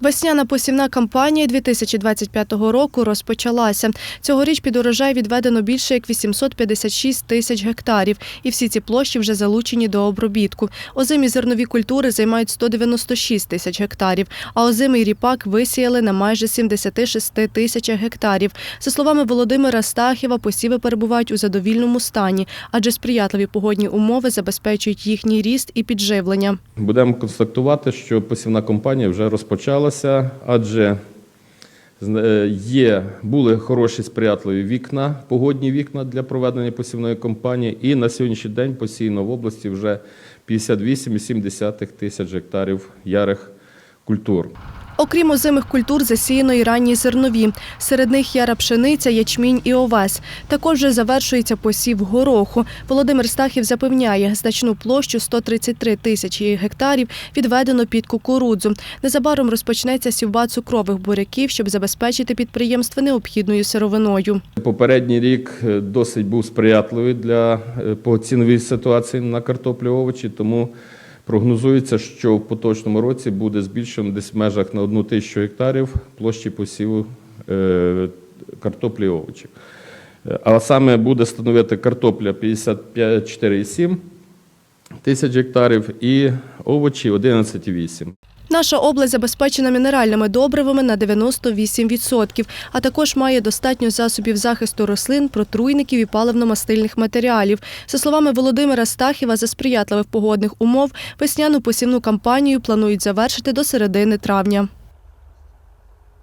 Весняна посівна кампанія 2025 року розпочалася. Цьогоріч під урожай відведено більше як 856 тисяч гектарів, і всі ці площі вже залучені до обробітку. Озимі зернові культури займають 196 тисяч гектарів, а озимий ріпак висіяли на майже 76 тисячах гектарів. За словами Володимира Стахіва, посіви перебувають у задовільному стані, адже сприятливі погодні умови забезпечують їхній ріст і підживлення. Будемо констатувати, що посівна кампанія вже розпочалася, адже е, є, були хороші сприятливі вікна, погодні вікна для проведення посівної кампанії, і на сьогоднішній день посіяно в області вже 58,7 тисяч гектарів ярих культур. Окрім озимих культур, засіяно і ранні зернові. Серед них яра пшениця, ячмінь і овес. Також вже завершується посів гороху. Володимир Стахів запевняє, значну площу 133 тисячі гектарів відведено під кукурудзу. Незабаром розпочнеться сівба цукрових буряків, щоб забезпечити підприємство необхідною сировиною. Попередній рік е, досить був сприятливий для е, по ціновій ситуації на картоплю овочі, тому прогнозується, що в поточному році буде збільшено десь в межах на одну тисячу гектарів площі посіву картоплі і овочів. Е, А саме буде становити картопля 54,7 тисяч гектарів і овочі 11,8. Наша область забезпечена мінеральними добривами на 98%, а також має достатньо засобів захисту рослин, протруйників і паливно-мастильних матеріалів. За словами Володимира Стахіва, за сприятливих погодних умов весняну посівну кампанію планують завершити до середини травня.